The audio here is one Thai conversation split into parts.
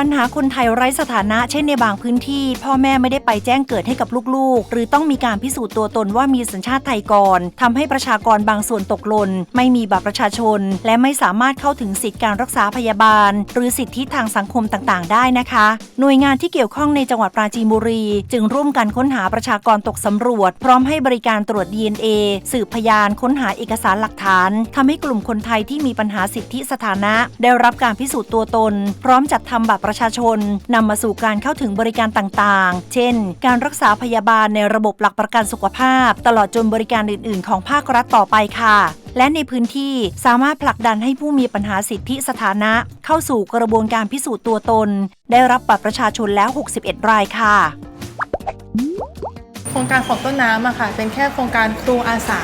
ปัญหาคนไทยไร้สถานะเช่นในบางพื้นที่ พ่อแม่ไม่ได้ไปแจ้งเกิดให้กับลูกๆ หรือต้องมีการพิสูจน์ตัวตนว่ามีสัญชาติไทยก่อนทำให้ประชากรบางส่วนตกหล่นไม่มีบัตรประชาชน และไม่สามารถเข้าถึงสิทธิการรักษาพยาบาล หรือสิทธิทางสังคมต่างๆ ได้นะคะ หน่วยงานที่เกี่ยวข้องในจังหวัดปราจีนบุรี จึงร่วมกันค้นหาประชากรตกสำรวจ พร้อมให้บริการตรวจ DNA สืบพยานค้นหาเอกสารหลักฐานทำให้กลุ่มคนไทยที่มีปัญหาสิทธิสถานะ ได้รับการพิสูจน์ตัวตน พร้อมจัดทำบัตรประชาชนนำมาสู่การเข้าถึงบริการต่างๆ เช่น การรักษาพยาบาลในระบบหลักประกันสุขภาพ ตลอดจนบริการอื่น ๆ ของภาครัฐต่อไปค่ะ และในพื้นที่สามารถผลักดันให้ผู้มีปัญหาสิทธิสถานะ เข้าสู่กระบวนการพิสูจน์ตัวตน ได้รับบัตรประชาชนแล้ว 61 รายค่ะโครงการของต้นน้ำอะค่ะเป็นแค่โครงการครูอาสา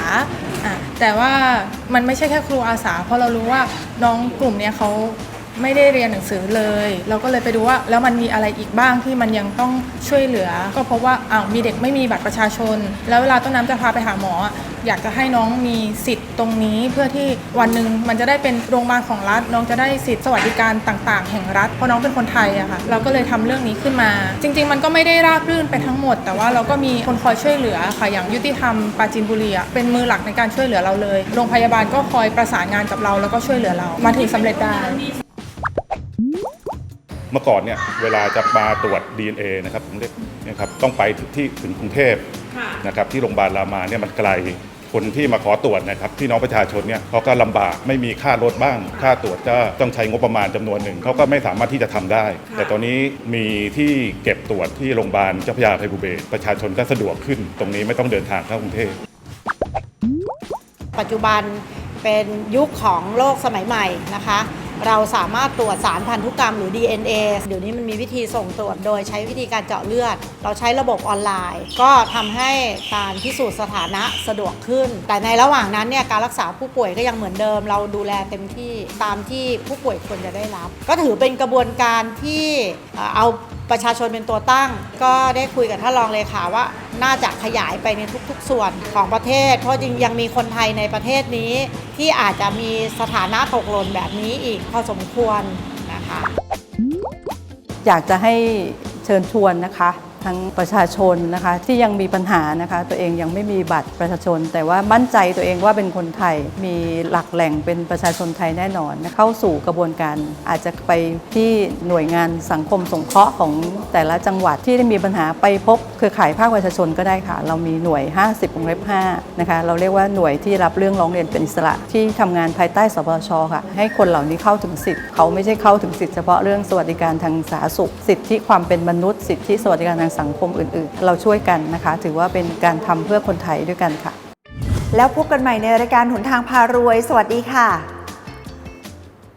แต่ว่ามันไม่ใช่แค่ครูอาสา เพราะเรารู้ว่าน้องกลุ่มเนี้ยเขา ไม่ได้เรียนหนังสือเลย เราก็เลยไปดูว่า แล้วมันมีอะไรอีกบ้างที่มันยังต้องช่วยเหลือ ก็เพราะว่าอ้าวมีเด็กไม่มีบัตรประชาชน แล้วเวลาต้นน้ำจะพาไปหาหมอ อยากจะให้น้องมีสิทธิ์ตรงนี้ เพื่อที่วันหนึ่งมันจะได้เป็นโรงพยาบาลของรัฐ น้องจะได้สิทธิสวัสดิการต่างๆ แห่งรัฐเพราะน้องเป็นคนไทยอะค่ะเราก็เลยทำเรื่องนี้ขึ้นมา จริง ๆ มันก็ไม่ได้ราบรื่นไปทั้งหมด แต่ว่าเราก็มีคนคอยช่วยเหลือค่ะอย่างยุติธรรมปาจีนบุรีอะเป็นมือหลักในการช่วยเหลือเราเลย โรงพยาบาลก็คอยประสานงานกับเราแล้วก็ช่วยเหลือเรา มาถึงสำเร็จได้ เมื่อก่อนเนี่ยเวลาจะมาตรวจ DNA นะครับผมเรียกนะครับต้องไปที่ถึงกรุงเทพนะครับที่โรงพยาบาลรามาเนี่ยมันไกลคนที่มาขอตรวจนะครับพี่น้องประชาชนเนี่ยเขาก็ลำบากไม่มีค่ารถบ้าง ค่าตรวจก็ต้องใช้งบประมาณจำนวนหนึ่งเขาก็ไม่สามารถที่จะทำได้ แต่ตอนนี้มีที่เก็บตรวจที่โรงพยาบาลเจ้าพระยาไทยภูเบศรประชาชนก็สะดวกขึ้น ตรงนี้ไม่ต้องเดินทางเข้ากรุงเทพปัจจุบันเป็นยุคของโลกสมัยใหม่นะคะ เราสามารถตรวจสารพันธุกรรมหรือ DNA เดี๋ยวนี้มันมีวิธีส่งตรวจโดยใช้วิธีการเจาะเลือด เราใช้ระบบออนไลน์ ก็ทำให้การพิสูจน์สถานะสะดวกขึ้น แต่ในระหว่างนั้นเนี่ยการรักษาผู้ป่วยก็ยังเหมือนเดิม เราดูแลเต็มที่ตามที่ผู้ป่วยควรจะได้รับ ก็ถือเป็นกระบวนการที่เอ่อเอาประชาชนเป็นตัวตั้ง ก็ได้คุยกับท่านรองเลขาว่า น่าจะขยายไปในทุกๆ ส่วนของประเทศ เพราะจริงยังมีคนไทยในประเทศนี้ ที่อาจจะมีสถานะตกหล่นแบบนี้อีกพอสมควรนะคะ อยากจะให้เชิญชวนนะคะ ทั้งประชาชนนะคะที่ยังมีปัญหานะคะตัวเองยังไม่มีบัตรประชาชน แต่ว่ามั่นใจตัวเองว่าเป็นคนไทยมีหลักแหล่งเป็นประชาชนไทยแน่นอนนเข้าสู่กระบวนการอาจจะไปที่หน่วยงานสังคมสงเคราะห์ของแต่ละจังหวัดที่ได้มีปัญหาไปพบเครือข่ายภาคประชาชนก็ได้ค่ะ เรามีหน่วย 50วงเล็บ5นะคะเราเรียกว่าหน่วยที่รับเรื่องร้องเรียนเป็นอิสระที่ทำงานภายใต้สปชค่ะให้คนเหล่านี้เข้าถึงสิทธิ์เขาไม่ใช่เข้าถึงสิทธิ์เฉพาะเรื่องสวัสดิการทางสาธารณสุข สิทธิความเป็นมนุษย์สิทธิสวัสดิการทางสังคมอื่นๆ เราช่วยกันนะคะ ถือว่าเป็นการทำเพื่อคนไทยด้วยกันค่ะ แล้วพบกันใหม่ในรายการหนทางพารวย สวัสดีค่ะ